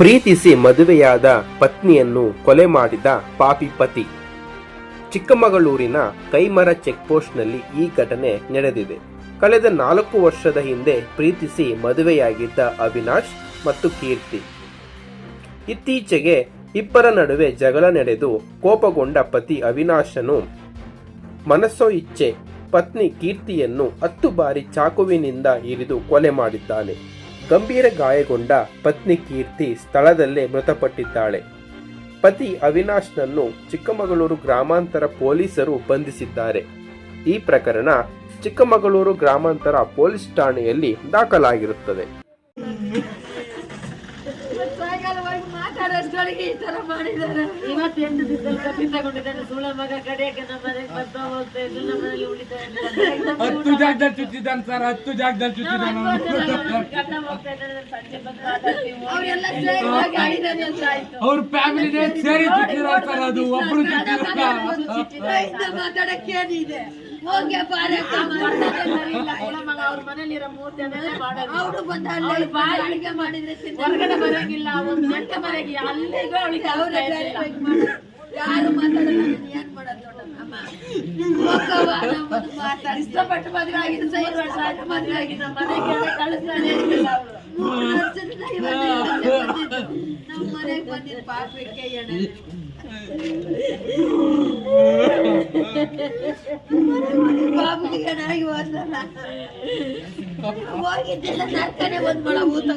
ಪ್ರೀತಿಸಿ ಮದುವೆಯಾದ ಪತ್ನಿಯನ್ನು ಕೊಲೆ ಮಾಡಿದ ಪಾಪಿ ಪತಿ. ಚಿಕ್ಕಮಗಳೂರಿನ ಕೈಮರ ಚೆಕ್ಪೋಸ್ಟ್ನಲ್ಲಿ ಈ ಘಟನೆ ನಡೆದಿದೆ. ಕಳೆದ ನಾಲ್ಕು ವರ್ಷದ ಹಿಂದೆ ಪ್ರೀತಿಸಿ ಮದುವೆಯಾಗಿದ್ದ ಅವಿನಾಶ್ ಮತ್ತು ಕೀರ್ತಿ. ಇತ್ತೀಚೆಗೆ ಇಬ್ಬರ ನಡುವೆ ಜಗಳ ನಡೆದು ಕೋಪಗೊಂಡ ಪತಿ ಅವಿನಾಶನು ಮನಸ್ಸೋ ಇಚ್ಛೆ ಪತ್ನಿ ಕೀರ್ತಿಯನ್ನು ಹತ್ತು ಬಾರಿ ಚಾಕುವಿನಿಂದ ಇರಿದು ಕೊಲೆ ಮಾಡಿದ್ದಾನೆ. ಗಂಭೀರ ಗಾಯಗೊಂಡ ಪತ್ನಿ ಕೀರ್ತಿ ಸ್ಥಳದಲ್ಲೇ ಮೃತಪಟ್ಟಿದ್ದಾಳೆ. ಪತಿ ಅವಿನಾಶ್ನನ್ನು ಚಿಕ್ಕಮಗಳೂರು ಗ್ರಾಮಾಂತರ ಪೊಲೀಸರು ಬಂಧಿಸಿದ್ದಾರೆ. ಈ ಪ್ರಕರಣ ಚಿಕ್ಕಮಗಳೂರು ಗ್ರಾಮಾಂತರ ಪೊಲೀಸ್ ಠಾಣೆಯಲ್ಲಿ ದಾಖಲಾಗಿರುತ್ತದೆ. ಸಾಯಂಕಾಲವರೆಗೂ ಮಾತಾಡೋಷ್ಟೊಳಗೆ ಈ ತರ ಮಾಡಿದ್ದಾರೆ. ಇವತ್ತು ಎಂಟು ದಿವಸದಲ್ಲಿ ಕಪ್ಪಿ ತಗೊಂಡಿದ್ದಾನೆ ಮಗ ಕಡೆಯಕ್ಕೆ ನಮ್ಮ ಮನೆಗೆ ಬರ್ತಾ ಹೋಗ್ತಾ ಇದ್ದು ನಮ್ಮ ಮನೆಯಲ್ಲಿ ಹತ್ತು ಜಾಗದಲ್ಲಿ ಚುಚ್ಚಿದ್ದಾನೆ ಸರ್. ಹತ್ತು ಜಾಗದಲ್ಲಿ ಚುಚ್ಚಿದ್ದಾನೆ ಅವ್ರ ಫ್ಯಾಮಿಲಿನೇ ಸೇರಿ ಚುಚ್ಚಿದ್ದಾರೆ ಸರ್ ಅದು? ಒಬ್ರು ಇಂದ ಮಾತಾಡಕ್ಕೆ ಏನಿದೆ? ಅವ್ರ ಮನೇಲಿರೋ ಮೂರ್ತಿ ಅವರು ಬಂದ ಅಲ್ಲಿ ಬಾಯಿ ಅಡಿಗೆ ಮಾಡಿದ್ರೆ ಹೊರಗಡೆ ಒಂದು ಅವ್ರ ಯಾರು ಮಾತಾಡಲ್ಲ ಏನ್ ಆಗಿ ಮನೆಗೆ ಕಳಿಸ್ತಾನೆ. ಮೂರು ವರ್ಷದಿಂದ ನಮ್ಮ ಮನೆಗೆ ಬಂದಿದ್ದು ಪಾಪಕ್ಕೆ ಎಣೆ ಬಾಬುಗೆ ಹೋಗಿದ್ದೆಲ್ಲ ನರ್ಕನೆ ಬಂದ್ ಊಟ